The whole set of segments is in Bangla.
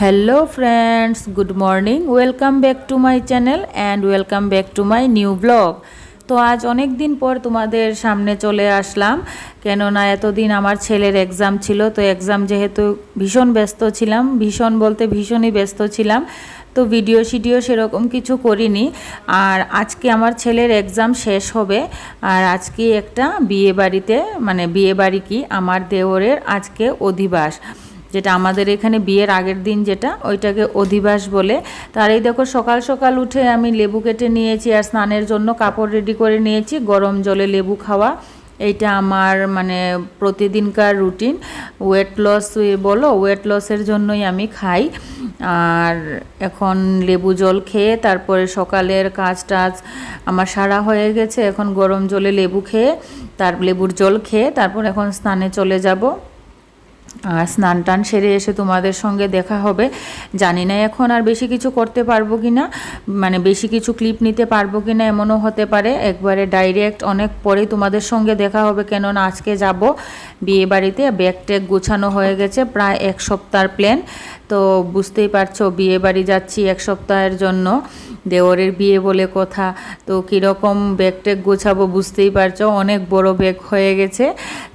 Hello friends good morning welcome back to my channel and welcome back to my new blog তো আজ অনেক দিন পর তোমাদের সামনে চলে আসলাম। কেননা এতদিন আমার ছেলের এক্সাম ছিল, তো এক্সাম যেহেতু ভীষণ ব্যস্ত ছিলাম, ভীষণ বলতে ভীষণই ব্যস্ত ছিলাম, তো ভিডিও শিডিও সেরকম কিছু করিনি। আর আজকে আমার ছেলের এক্সাম শেষ হবে। আর আজকে একটা বিয়ে বাড়িতে মানে বিয়ে বাড়ি কি? আমার দেওরের আজকে অধিবাস। যেটা আমাদের এখানে বিয়ের আগের দিন যেটা, ওইটাকে অধিবাস বলে। তার এই দেখো, সকাল সকাল উঠে আমি লেবু কেটে নিয়েছি আর স্নানের জন্য কাপড় রেডি করে নিয়েছি, গরম জলে লেবু খাওয়া। এইটা আমার মানে প্রতিদিনকার রুটিন। ওয়েট লস বলো ওয়েট লসের জন্যই আমি খাই। আর এখন লেবু জল খেয়ে তারপরে সকালের কাজ টাজ আমার সারা হয়ে গেছে। এখন গরম জলে লেবু খেয়ে, তার লেবুর জল খেয়ে তারপর এখন স্নানে চলে যাব। আর স্নান টান সেরে এসে তোমাদের সঙ্গে দেখা হবে। জানি না এখন আর বেশি কিছু করতে পারব কি না মানে বেশি কিছু ক্লিপ নিতে পারব কি না এমনও হতে পারে। একবারে ডাইরেক্ট অনেক পরেই তোমাদের সঙ্গে দেখা হবে, কেননা আজকে যাব বিয়ে বাড়িতে ব্যাগ ট্যাগ গোছানো হয়ে গেছে প্রায় এক সপ্তাহের প্ল্যান তো বুঝতেই পারছ বিয়ে বাড়ি যাচ্ছি এক সপ্তাহের জন্য। দেওরের বিয়ে বলে কথা। তো কীরকম ব্যাগ ট্যাগ গোছাবো বুঝতেই পারছ, অনেক বড় ব্যাগ হয়ে গেছে।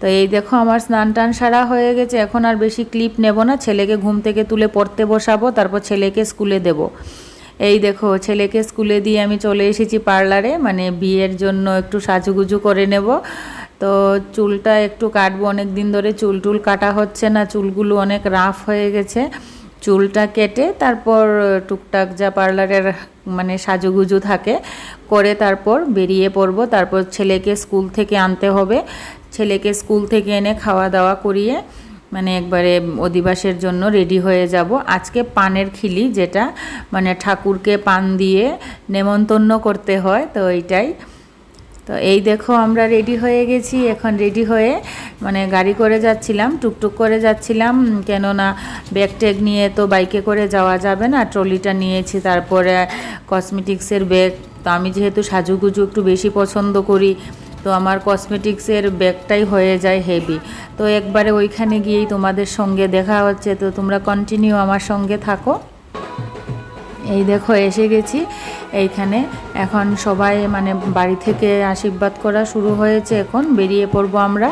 তো এই দেখো আমার স্নান টান সারা হয়ে গেছে, এখন আর বেশি ক্লিপ নেব না। ছেলেকে ঘুম থেকে তুলে পড়তে বসাবো, তারপর ছেলেকে স্কুলে দেব। এই দেখো, ছেলেকে স্কুলে দিয়ে আমি চলে এসেছি পার্লারে মানে বিয়ের জন্য একটু সাজুগুজু করে নেব। তো চুলটা একটু কাটবো অনেক দিন ধরে চুল টুল কাটা হচ্ছে না, চুলগুলো অনেক রাফ হয়ে গেছে। চুলটা কেটে তারপর টুকটাক যা পার্লারের মানে সাজুগুজু থাকে, করে তারপর বেরিয়ে পড়ব। তারপর ছেলেকে স্কুল থেকে আনতে হবে। ছেলেকে স্কুল থেকে এনে খাওয়া দাওয়া করিয়ে মানে একবারে অধিবাসের জন্য রেডি হয়ে যাব। আজকে পানের খিলি যেটা মানে ঠাকুরকে পান দিয়ে নেমন্তন্ন করতে হয়, তো এইটাই। তো এই দেখো আমরা রেডি হয়ে গেছি, এখন রেডি হয়ে মানে গাড়ি করে যাচ্ছিলাম, টুকটুক করে যাচ্ছিলাম, কেননা ব্যাগ ট্যাগ নিয়ে তো বাইকে করে যাওয়া যাবে না ট্রলিটা নিয়েছি, তারপরে কসমেটিক্সের ব্যাগ তো আমি যেহেতু সাজুগুজু একটু বেশি পছন্দ করি, তো আমার কসমেটিক্সের ব্যাগটাই হয়ে যায় হেভি তো একবারে ওইখানে গিয়েই তোমাদের সঙ্গে দেখা হচ্ছে, তো তোমরা কন্টিনিউ আমার সঙ্গে থাকো। এই দেখো, এসে গেছি। এইখানে এখন সবাই মানে বাড়ি থেকে আশীর্বাদ করা শুরু হয়েছে এখন। বেরিয়ে পড়ব আমরা।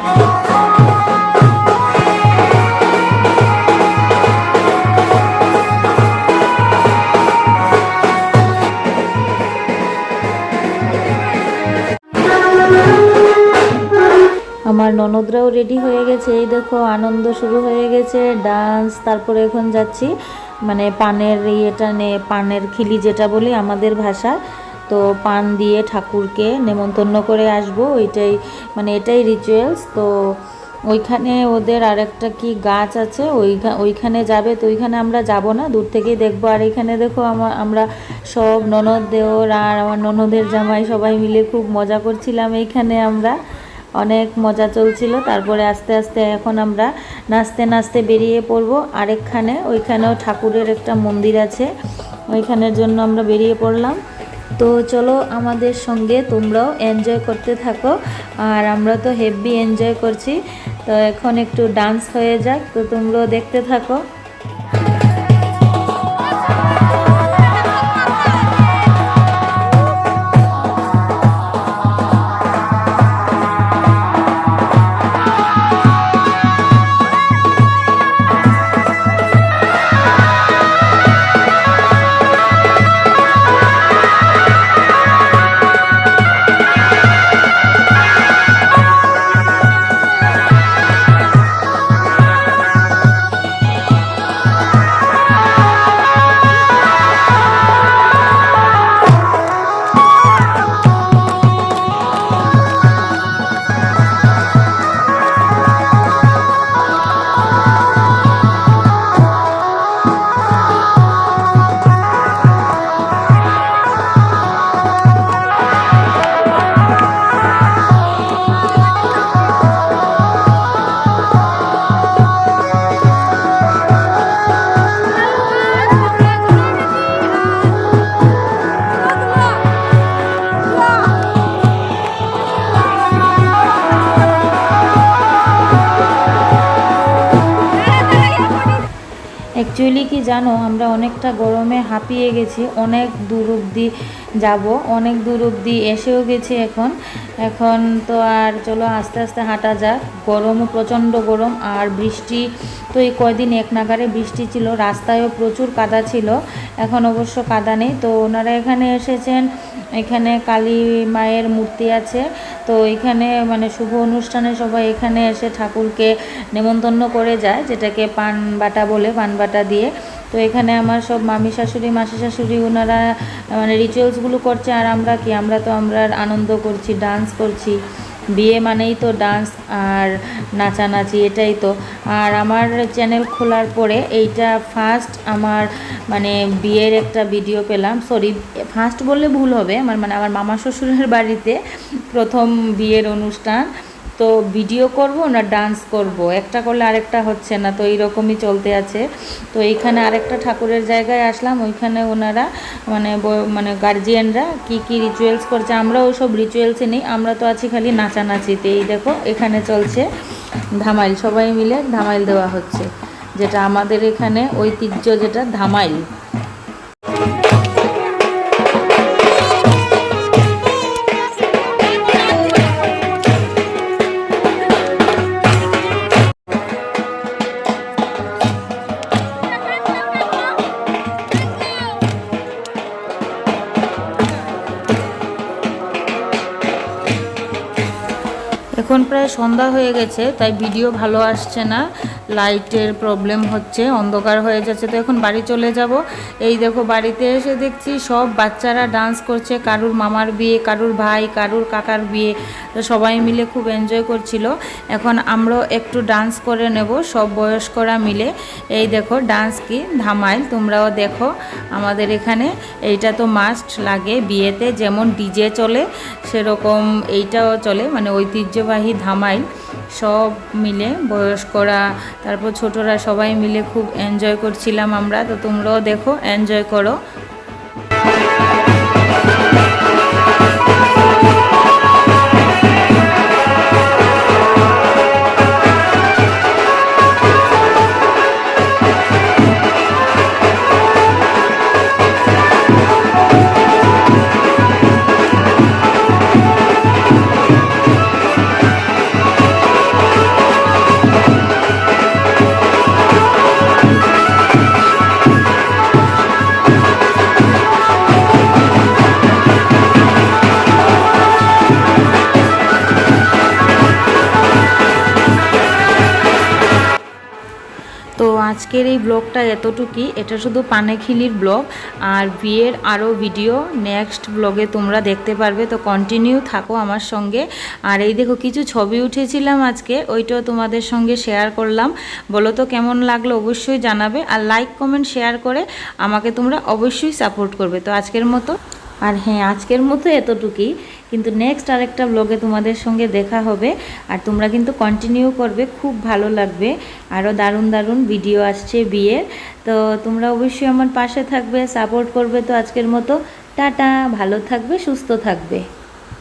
ননদরাও রেডি হয়ে গেছে। এই দেখো, আনন্দ শুরু হয়ে গেছে। ডান্স তারপরে এখন যাচ্ছি। মানে পানের ইয়েটা নে, পানের খিলি যেটা বলি আমাদের ভাষা। তো পান দিয়ে ঠাকুরকে নেমন্তন্ন করে আসব। ওইটাই মানে এটাই রিচুয়ালস তো ওইখানে ওদের আরেকটা কি গাছ আছে? ওইখানে ওইখানে যাবে। তো ওইখানে আমরা যাব না। দূর থেকেই দেখব। আর এখানে দেখো আমার আমরা সব ননদ দেওর আর আমার ননদের জামাই সবাই মিলে খুব মজা করছিলাম এইখানে আমরা। অনেক মজা চলছিল। তারপরে আস্তে আস্তে এখন আমরা নাচতে নাচতে বেরিয়ে পড়ব। আরেকখানে, ওইখানেও ঠাকুরের একটা মন্দির আছে। ওইখানের জন্য আমরা বেরিয়ে পড়লাম। তো চলো আমাদের সঙ্গে তোমরাও এনজয় করতে থাকো। আর আমরা তো হেভি এনজয় করছি। তো এখন একটু ডান্স হয়ে যাক। তো তোমরাও দেখতে থাকো। অ্যাকচুয়ালি কি জানো, আমরা অনেকটা গরমে হাঁপিয়ে গেছি, অনেক দূর অবধি যাব, অনেক দূর অবধি এসেও গেছি এখন। এখন তো আর চলো আস্তে আস্তে হাঁটা যাক, গরমও প্রচণ্ড গরম, আর বৃষ্টি তো এই কয়দিন এক নাগারে বৃষ্টি ছিল, রাস্তায়ও প্রচুর কাদা ছিল, এখন অবশ্য কাদা নেই। তো ওনারা এখানে এসেছেন এখানে কালী মায়ের মূর্তি আছে। তো এখানে মানে শুভ অনুষ্ঠানে সবাই এখানে এসে ঠাকুরকে নেমন্তন্ন করে যায়, যেটাকে পান বাটা বলে, পান বাটা দিয়ে। তো এখানে আমার সব মামি শাশুড়ি, মাসি শাশুড়ি ওনারা মানে রিচুয়ালসগুলো করছে। আর আমরা কি? আমরা তো আমরা আনন্দ করছি ডান্স করছি। বিয়ে মানেই তো ডান্স আর নাচানাচি, এটাই তো। আর আমার চ্যানেল খোলার পরে এইটা ফার্স্ট আমার মানে বিয়ের একটা ভিডিও পেলাম। সরি ফার্স্ট বললে ভুল হবে। আমার মানে আমার মামা শ্বশুরের বাড়িতে প্রথম বিয়ের অনুষ্ঠান। তো ভিডিও করব না ডান্স করব? একটা করলে আরেকটা হচ্ছে না, তো এইরকমই চলতে আছে। তো এইখানে আরেকটা ঠাকুরের জায়গায় আসলাম, ওইখানে ওনারা মানে মানে গার্জিয়ানরা কি কি রিচুয়ালস করছে, আমরা ওসব রিচুয়ালসে নেই, আমরা তো আছি খালি নাচানাচিতে এই দেখো, এখানে চলছে ধামাইল, সবাই মিলে ধামাইল দেওয়া হচ্ছে। যেটা আমাদের এখানে ঐতিহ্য যেটা, ধামাইল। এখন প্রায় সন্ধ্যা হয়ে গেছে তাই ভিডিও ভালো আসছে না। লাইটের প্রবলেম হচ্ছে, অন্ধকার হয়ে যাচ্ছে। তো এখন বাড়ি চলে যাব। এই দেখো, বাড়িতে এসে দেখছি সব বাচ্চারা ডান্স করছে, কারুর মামার বিয়ে, কারুর ভাই, কারুর কাকার বিয়ে। তো সবাই মিলে খুব এনজয় করছিল। এখন আমরাও একটু ডান্স করে নেব, সব বয়স্করা মিলে। এই দেখো ডান্স কি? ধামাইল তোমরাও দেখো আমাদের এখানে। এইটা তো মাস্ট লাগে বিয়েতে, যেমন ডিজে চলে, সেরকম এইটাও চলে। মানে ঐতিহ্যবাহী ধামাইল সব মিলে বয়স্করা তারপর ছোটরা সবাই মিলে খুব এনজয় করছিলাম আমরা তো তোমরাও দেখো এনজয় করো। আজকের এই ব্লগটা এতটুকুই। এটা শুধু পানেখিলির ব্লগ, আর বিয়ের আরও ভিডিও নেক্সট ব্লগে তোমরা দেখতে পারবে। তো কন্টিনিউ থাকো আমার সঙ্গে। আর এই দেখো, কিছু ছবি উঠেছিলাম আজকে, ওইটাও তোমাদের সঙ্গে শেয়ার করলাম। বলো তো, কেমন লাগল অবশ্যই জানাবে, আর লাইক কমেন্ট শেয়ার করে আমাকে তোমরা অবশ্যই সাপোর্ট করবে। তো আজকের মতো, আর হ্যাঁ আজকের মতো এতটুকুই। কিন্তু নেক্সট আরেকটা ব্লগে তোমাদের সঙ্গে দেখা হবে। আর তোমরা কিন্তু কন্টিনিউ করবে, খুব ভালো লাগবে। আরও দারুণ দারুণ ভিডিও আসছে বিয়ের। তো তোমরা অবশ্যই আমার পাশে থাকবে সাপোর্ট করবে। তো আজকের মতো, টাটা। ভালো থাকবে, সুস্থ থাকবে।